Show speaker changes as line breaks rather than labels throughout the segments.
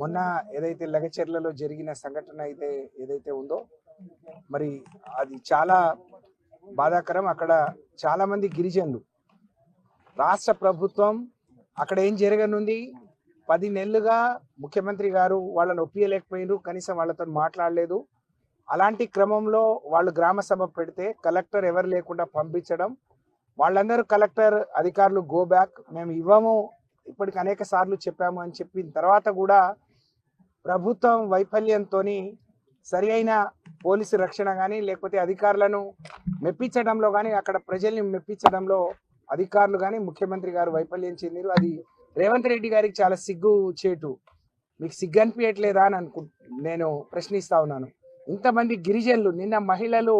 మొన్న ఏదైతే లగచెర్లలో జరిగిన సంఘటన అయితే ఏదైతే ఉందో మరి అది చాలా బాధాకరం. అక్కడ చాలా మంది గిరిజనులు రాష్ట్ర ప్రభుత్వం అక్కడ ఏం జరగనుంది? పది నెలలుగా ముఖ్యమంత్రి గారు వాళ్ళని ఒప్పియలేకపోయినారు కనీసం వాళ్ళతో మాట్లాడలేదు. అలాంటి క్రమంలో వాళ్ళు గ్రామ సభ పెడితే కలెక్టర్ ఎవరు లేకుండా పంపించడం వాళ్ళందరూ కలెక్టర్ అధికారులు గో బ్యాక్ మేము ఇవ్వము ఇప్పటికి అనేక సార్లు చెప్పాము అని చెప్పిన తర్వాత కూడా ప్రభుత్వం వైఫల్యంతో సరి అయిన పోలీసు రక్షణ కానీ లేకపోతే అధికారులను మెప్పించడంలో కానీ అక్కడ ప్రజల్ని మెప్పించడంలో అధికారులు కానీ ముఖ్యమంత్రి గారు వైఫల్యం చెందిరు. అది రేవంత్ రెడ్డి గారికి చాలా సిగ్గు చేటు. మీకు సిగ్గు అనిపించట్లేదా అని అనుకు నేను ప్రశ్నిస్తా ఉన్నాను. ఇంతమంది గిరిజనులు నిన్న మహిళలు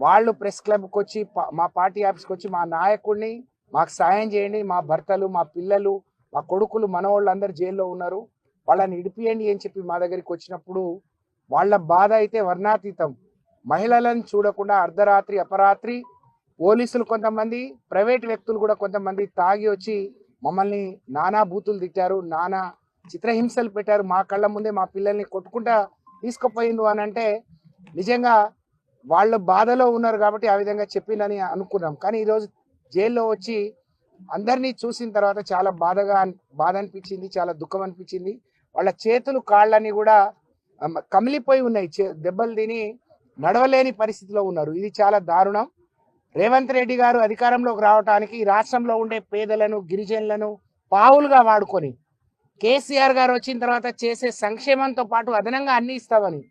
వాళ్ళు ప్రెస్ క్లబ్కి వచ్చి మా పార్టీ ఆఫీస్కి వచ్చి మా నాయకుడిని మాకు సాయం చేయండి. మా భర్తలు మా పిల్లలు మా కొడుకులు మనవాళ్ళు అందరు జైల్లో ఉన్నారు. వాళ్ళని ఇడిపియండి అని చెప్పి మా దగ్గరికి వచ్చినప్పుడు వాళ్ళ బాధ అయితే వర్ణాతీతం. మహిళలను చూడకుండా అర్ధరాత్రి అపరాత్రి పోలీసులు కొంతమంది ప్రైవేట్ వ్యక్తులు కూడా కొంతమంది తాగి వచ్చి మమ్మల్ని నానా బూతులు తిట్టారు నానా చిత్రహింసలు పెట్టారు. మా కళ్ళ ముందే మా పిల్లల్ని కొట్టుకుంటా తీసుకుపోయిండు అని అంటే నిజంగా వాళ్ళు బాధలో ఉన్నారు కాబట్టి ఆ విధంగా చెప్పిందని అనుకున్నాం. కానీ ఈరోజు జైల్లో వచ్చి అందరినీ చూసిన తర్వాత చాలా బాధగా బాధ అనిపించింది చాలా దుఃఖం అనిపించింది. వాళ్ళ చేతులు కాళ్ళని కూడా కమిలిపోయి ఉన్నాయి. చే- దెబ్బలు తిని నడవలేని పరిస్థితిలో ఉన్నారు. ఇది చాలా దారుణం. రేవంత్ రెడ్డి గారు అధికారంలోకి రావడానికి ఈ రాష్ట్రంలో ఉండే పేదలను గిరిజనులను పావులుగా వాడుకొని కేసీఆర్ గారు వచ్చిన తర్వాత చేసే సంక్షేమంతో పాటు అదనంగా అన్ని ఇస్తామని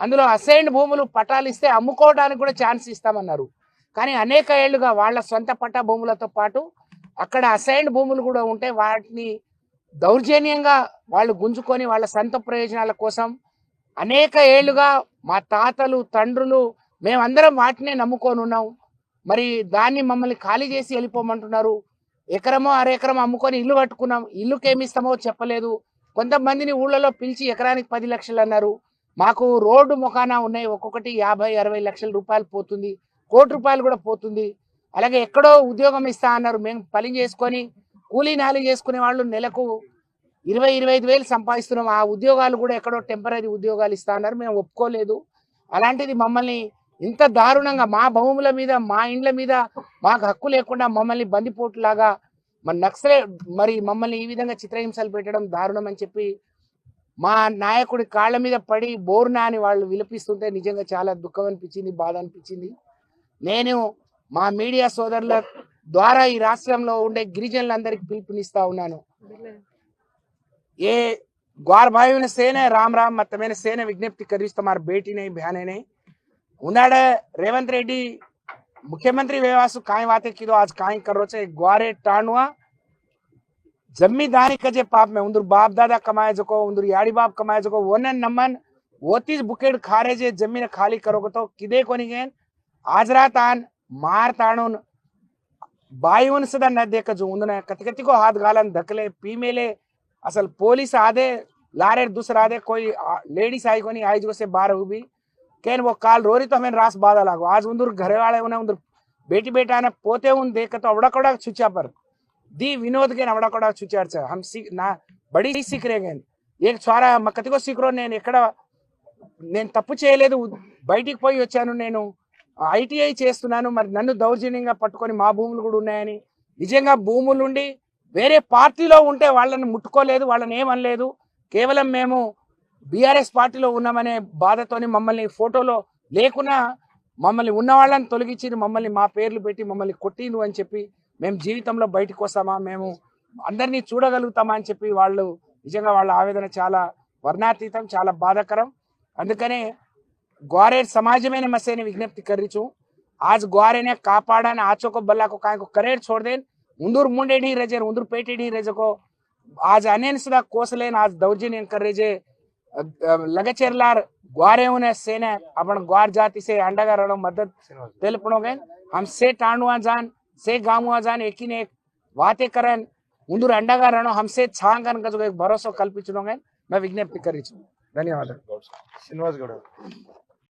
అందులో అసైన్డ్ భూములు పట్టాలు ఇస్తే అమ్ముకోవడానికి కూడా ఛాన్స్ ఇస్తామన్నారు. కానీ అనేక ఏళ్ళుగా వాళ్ళ సొంత పట్టా భూములతో పాటు అక్కడ అసైన్డ్ భూములు కూడా ఉంటే వాటిని దౌర్జన్యంగా వాళ్ళు గుంజుకొని వాళ్ళ సొంత ప్రయోజనాల కోసం అనేక ఏళ్ళుగా మా తాతలు తండ్రులు మేమందరం వాటినే నమ్ముకొని ఉన్నాం. మరి దాన్ని మమ్మల్ని ఖాళీ చేసి వెళ్ళిపోమంటున్నారు. ఎకరమో అరెకరం అమ్ముకొని ఇల్లు కట్టుకున్నాం. ఇల్లుకి ఏమి ఇస్తామో చెప్పలేదు. కొంతమందిని ఊళ్ళలో పిలిచి ఎకరానికి పది లక్షలు అన్నారు. మాకు రోడ్డు ముఖాన ఉన్నాయి. ఒక్కొక్కటి యాభై అరవై లక్షల రూపాయలు పోతుంది. కోటి రూపాయలు కూడా పోతుంది. అలాగే ఎక్కడో ఉద్యోగం ఇస్తా అన్నారు. మేము పని చేసుకొని కూలీ నాలి చేసుకునే వాళ్ళు నెలకు ఇరవై ఇరవై ఐదు వేలు సంపాదిస్తున్నాం. ఆ ఉద్యోగాలు కూడా ఎక్కడో టెంపరీ ఉద్యోగాలు ఇస్తా అన్నారు. మేము ఒప్పుకోలేదు. అలాంటిది మమ్మల్ని ఇంత దారుణంగా మా భూముల మీద మా ఇండ్ల మీద మాకు హక్కు లేకుండా మమ్మల్ని బందిపోటులాగా మన నక్సలే మరి మమ్మల్ని ఈ విధంగా చిత్రహింసలు పెట్టడం దారుణం అని చెప్పి మా నాయకుడి కాళ్ళ మీద పడి బోర్నా అని వాళ్ళు విలపిస్తుంటే నిజంగా చాలా దుఃఖం అనిపించింది బాధ అనిపించింది. నేను మా మీడియా సోదరుల ద్వారా ఈ రాష్ట్రంలో ఉండే గిరిజనులందరికీ పిలుపునిస్తా ఉన్నాను ये ग्वार भाइयों ने सेन है राम राम मत मैंने सेन है विज्ञप्ति करी तुम्हारी बेटी नहीं बहने नहीं उन्हाड़े रेवंत रेड्डी मुख्यमंत्री व्यवासु काय वाते कीधो आज काय करो छे ग्वारे टाणुआ जमींदारी कजे पाप में उंदर बाप दादा कमाए जको उंदर याड़ी बाप कमाए जको वनन नमन वोतीज बुकेड खारे जे जमीन खाली करोगे तो किदे कोनी गेन आज रात आन मार ताणून బాయివని సుధా నా దేకజు ఉందున కతి కతికో హాత్ గాలని ధకలే పీమేలే असल पुलिस आधे लारे दूसरा आधे कोई लेडीज आई कोनी आई जो से बाहर हुई केन वो काल रोरी तो हमें रास बाधा लागो आज उंदर घरे वाले उन्हें उंदर बेटी बेटा ने पोते उन देख तो अवड़ा कड़ा छुचा पर दी विनोद के अवड़ा कड़ा छुचार से हम सीख ना బడి సీక్ రేగాను ఏ చాలా మా కతికో సీక్రో నేను ఎక్కడ నేను తప్పు చేయలేదు బయటికి పోయి వచ్చాను నేను ఐటీఐ చేస్తున్నాను మరి నన్ను దౌర్జన్యంగా పట్టుకొని మా భూములు కూడా ఉన్నాయని. నిజంగా భూములుండి వేరే పార్టీలో ఉంటే వాళ్ళని ముట్టుకోలేదు వాళ్ళని ఏమనలేదు. కేవలం మేము బీఆర్ఎస్ పార్టీలో ఉన్నామనే బాధతోని మమ్మల్ని ఫోటోలో లేకున్నా మమ్మల్ని ఉన్న వాళ్ళని తొలగించి మమ్మల్ని మా పేర్లు పెట్టి మమ్మల్ని కొట్టిండు అని చెప్పి మేము జీవితంలో బయటకు వస్తామా మేము అందరినీ చూడగలుగుతామా అని చెప్పి వాళ్ళు నిజంగా వాళ్ళ ఆవేదన చాలా వర్ణాతీతం చాలా బాధాకరం. అందుకనే ग्वारे समाज में मसे ने विज्ञप्ति कर रही छू आज ग्वारे ने कापाड़ा ने आचो को बल्ला को काय को करेर छोड़ देन उंदूर मुंडे ढी रहे उंदूर पेटे ढी रहे को आज अनेन सुधा कोसलेन आज दौर्जन्य कर रहे जे लगचेरलार ग्वारे उन्हें सेने अपन ग्वार जाति से अंडगा रणो मदद तेलपणोगे हम से टाणुआ जान से गामुआ जान एक एक वाते करन उंदूर अंडगा रणो हमसे छांगन का जो एक भरोसा कल्पित मैं विज्ञप्ति कर रही छू धन्यवाद
శ్రీనివాస్ గౌడ్